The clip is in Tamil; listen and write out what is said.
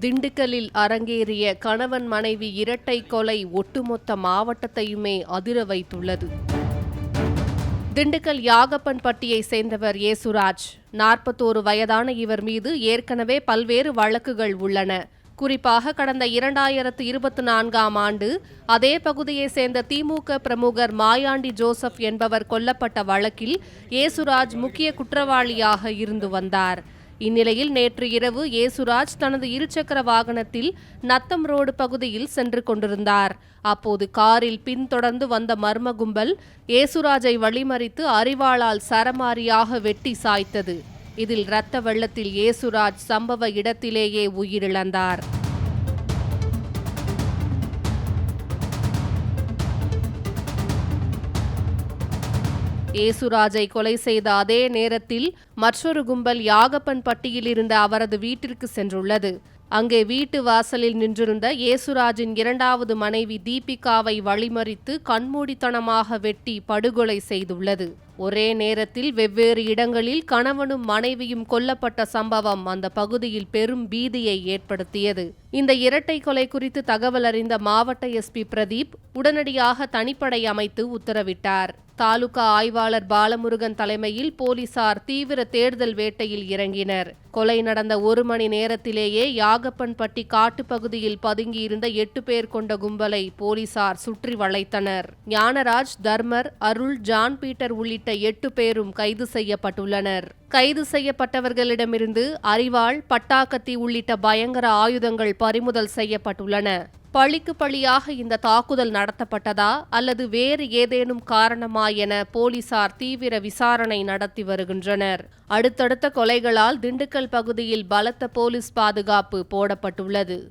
திண்டுக்கல்லில் அரங்கேறிய கணவன் மனைவி இரட்டை கொலை ஒட்டுமொத்த மாவட்டத்தையுமே அதிர வைத்துள்ளது. திண்டுக்கல் யாகப்பன்பட்டியை சேர்ந்தவர் ஏசுராஜ். நாற்பத்தோரு வயதான இவர் மீது ஏற்கனவே பல்வேறு வழக்குகள் உள்ளன. குறிப்பாக கடந்த இரண்டாயிரத்து இருபத்தி நான்காம் ஆண்டு அதே பகுதியை சேர்ந்த திமுக பிரமுகர் மாயாண்டி ஜோசப் என்பவர் கொல்லப்பட்ட வழக்கில் ஏசுராஜ் முக்கிய குற்றவாளியாக இருந்து வந்தார். இந்நிலையில் நேற்று இரவு ஏசுராஜ் தனது இருசக்கர வாகனத்தில் நத்தம் ரோடு பகுதியில் சென்று கொண்டிருந்தார். அப்போது காரில் பின்தொடர்ந்து வந்த மர்ம கும்பல் ஏசுராஜை வழிமறித்து அறிவாளால் சரமாரியாக வெட்டி சாய்த்தது. இதில் இரத்த வெள்ளத்தில் ஏசுராஜ் சம்பவ இடத்திலேயே உயிரிழந்தார். ஏசுராஜை கொலை செய்த அதே நேரத்தில் மற்றொரு கும்பல் யாகப்பன் பட்டியில் இருந்த அவரது வீட்டிற்கு சென்றுள்ளது. அங்கே வீட்டு வாசலில் நின்றிருந்த ஏசுராஜின் இரண்டாவது மனைவி தீபிகாவை வழிமறித்து கண்மூடித்தனமாக வெட்டி படுகொலை செய்துள்ளது. ஒரே நேரத்தில் வெவ்வேறு இடங்களில் கணவனும் மனைவியும் கொல்லப்பட்ட சம்பவம் அந்த பகுதியில் பெரும் பீதியை ஏற்படுத்தியது. இந்த இரட்டை கொலை குறித்து தகவல் அறிந்த மாவட்ட எஸ்பி பிரதீப் உடனடியாக தனிப்படை அமைத்து உத்தரவிட்டார். தாலுகா ஆய்வாளர் பாலமுருகன் தலைமையில் போலீசார் தீவிர தேடுதல் வேட்டையில் இறங்கினர். கொலை நடந்த ஒரு மணி நேரத்திலேயே யாகப்பன்பட்டி காட்டுப்பகுதியில் பதுங்கியிருந்த எட்டு பேர் கொண்ட கும்பலை போலீசார் சுற்றி வளைத்தனர். ஞானராஜ் தர்மர் அருள் ஜான் பீட்டர் உள்ளிட்ட எட்டு பேரும் கைது செய்யப்பட்டுள்ளனர். கைது செய்யப்பட்டவர்களிடமிருந்து அரிவாள் பட்டாக்கத்தி உள்ளிட்ட பயங்கர ஆயுதங்கள் பறிமுதல் செய்யப்பட்டுள்ளன. பழிக்கு பழியாக இந்த தாக்குதல் நடத்தப்பட்டதா அல்லது வேறு ஏதேனும் காரணமா என போலீசார் தீவிர விசாரணை நடத்தி வருகின்றனர். அடுத்தடுத்த கொலைகளால் திண்டுக்கல் பகுதியில் பலத்த போலீஸ் பாதுகாப்பு போடப்பட்டுள்ளது.